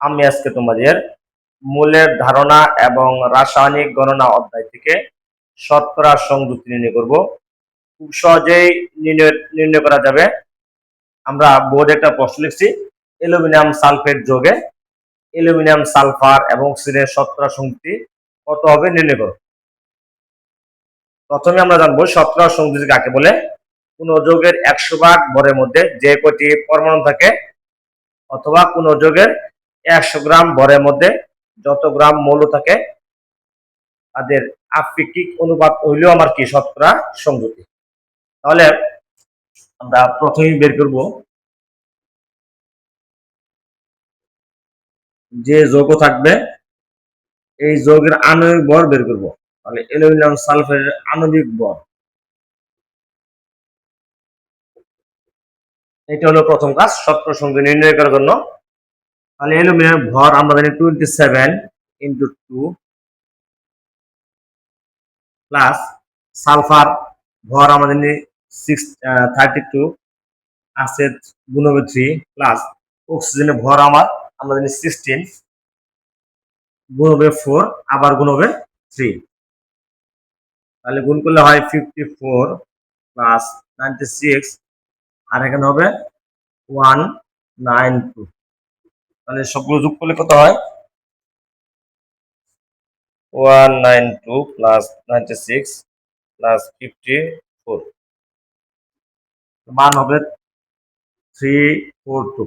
আমি আজকে তোমাদের মূলের ধারণা এবং রাসায়নিক গণনা অধ্যায় থেকে শতকরা সংযুক্তি নির্ণয় করব। খুব সহজেই নির্ণয় নির্ণয় করা যাবে। আমরা বোর্ডে একটা প্রশ্ন লিখছি, অ্যালুমিনিয়াম সালফেট যোগে অ্যালুমিনিয়াম সালফার এবং অক্সিজেনের শতকরা সংযুক্তি কত হবে নির্ণয় করো। প্রথমে আমরা জানব শতকরা সংযুক্তি কাকে বলে? কোন যৌগের একশো ভাগ ভরের মধ্যে যে কটি পরমাণু থাকে? অথবা কোন যৌগের একশো গ্রাম ভরের মধ্যে যত গ্রাম মৌল থাকে, তাদের আপেক্ষিক অনুপাত হইলেও আমার কি শতকরা সংযুতি তাহলে আমরা প্রথমেই বের করব। যে যৌগ থাকবে, এই যৌগের আণবিক ভর বের করব। তাহলে অ্যালুমিনিয়াম সালফেটের আণবিক ভর। এটা হলো প্রথম কাজ, শতকরা সংখ্যা নির্ণয় করার জন্য। তাহলে অ্যালুমিনিয়াম ভর আমরা জানি twenty seven into two plus sulphur ভর আমরা জানি সিক্স থার্টি টু আছে গুণ হবে থ্রি প্লাস অক্সিজেনের ভর আমার, আমরা জানি সিক্সটিন গুণ হবে ফোর আবার গুণ হবে থ্রি তাহলে গুণ করলে হয় fifty four plus ninety six আর এখানে হবে ওয়ান নাইন টু তাহলে সবগুলো যোগ করলে কত হয়? One nine two plus ninety six plus fifty four. মান হবে থ্রি ফোর টু।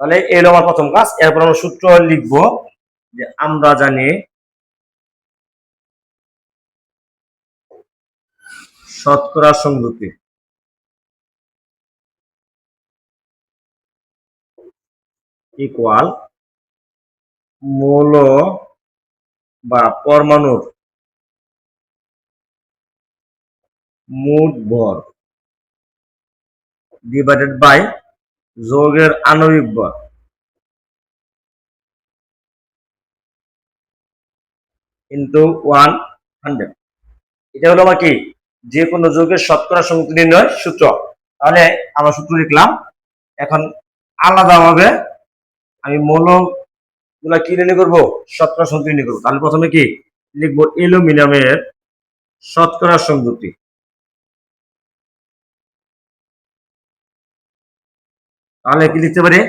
তাহলে এই হলো আমার প্রথম কাজ। এরপর আমরা সূত্র লিখব যে আমরা জানি শতকরা সংযুক্তি ইকুয়াল মৌল বা পরমাণুর মোট ভর ডিভাইডেড বাই যৌগের আণবিক ভর। ইন্টু ওয়ান হান্ড্রেড এটা হলো আমার কি? যে কোনো যৌগের শতকরা সংযুক্তি নির্ণয় সূত্র। তাহলে আমরা সূত্র লিখলাম, এখন আলাদাভাবে আমি মৌলগুলা কি নির্ণয় করব? শতকরা সংযুক্তি নির্ণয় করব। তাহলে প্রথমে কি? লিখব অ্যালুমিনিয়ামের শতকরা সংযুক্তি তাহলে কি লিখতে পারি?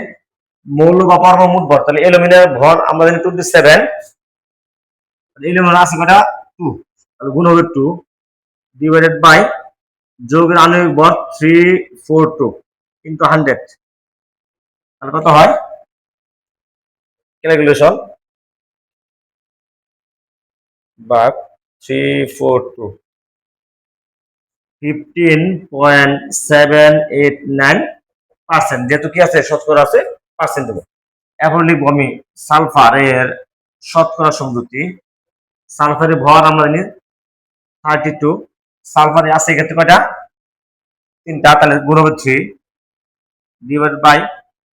মৌল বা পরমাণু মোট ভর তাহলে অ্যালুমিনিয়ামের ভর আমরা জানি টোয়েন্টি সেভেন অ্যালুমিনিয়াম আছে কটা টু তাহলে গুণ হবে টু ডিভাইডেড বাই যৌগের আণবিক ভর three four two into hundred তাহলে কত হয়? ক্যালকুলেশন বাক three four two fifteen point seven eight nine percent যেহেতু কি আছে? শতকরা আছে পার্সেন্ট দেবো। এখন লিখব আমি সালফারের শতকরা সংযুক্তি সালফারের ভর আমরা জানি থার্টি টু সালফারে আছে এক্ষেত্রে কয়টা? তিনটা, তাহলে গুণ হবে three divide by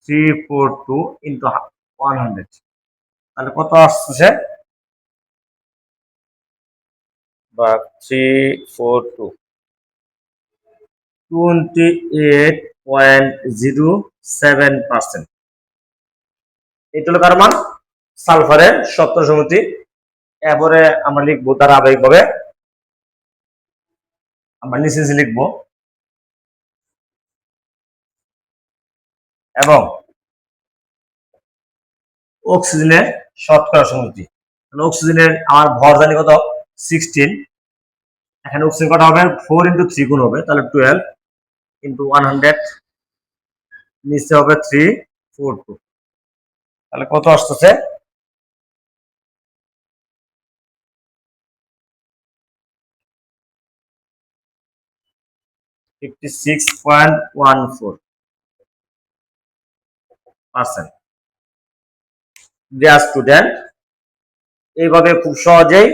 three four two into one hundred. তাহলে কত আসছে? বা three four two. Twenty eight point zero seven percent. এটা হলো কার মান? সালফারের সত্তর সমিতি। এরপরে আমরা লিখব তার আবেগিকভাবে আমরা নিচে লিখব। এবং অক্সিজেনের শতকরা সমিতি। অক্সিজেনের আমার ভর জানি কত? সিক্সটিন এখানে অক্সিজেন কটা হবে? ফোর ইন্টু থ্রি গুণ হবে, তাহলে টুয়েলভ ইন্টু ওয়ান হান্ড্রেড নিচে হবে থ্রি ফোর টু তাহলে কত আসতেছে? Fifty six point one four percent dear student এইভাবে খুব সহজেই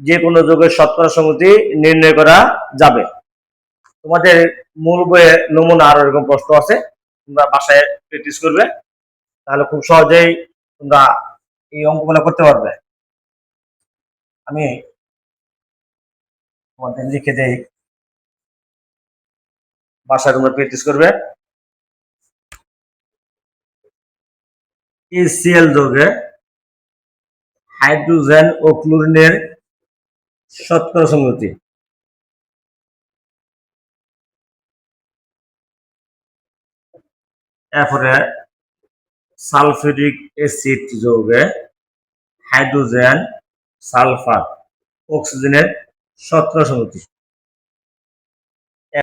যে কোনো যুগের শতকরা সংগতি নির্ণয় করা যাবে। তোমাদের মূল বইয়ে নমুনা আরও এরকম প্রশ্ন আছে, তোমরা বাসায় প্র্যাকটিস করবে, তাহলে খুব সহজেই তোমরা এই অঙ্কগুলো করতে পারবে। আমি তোমাদের লিখে দেই। বাসায় তোমরা প্র্যাকটিস করবে। এসিএল যৌগে হাইড্রোজেন ও ক্লোরিনের শতকরা সংগতি। এরপরে সালফিউরিক অ্যাসিড যোগে হাইড্রোজেন, সালফার, অক্সিজেনের শতকরা সংগতি।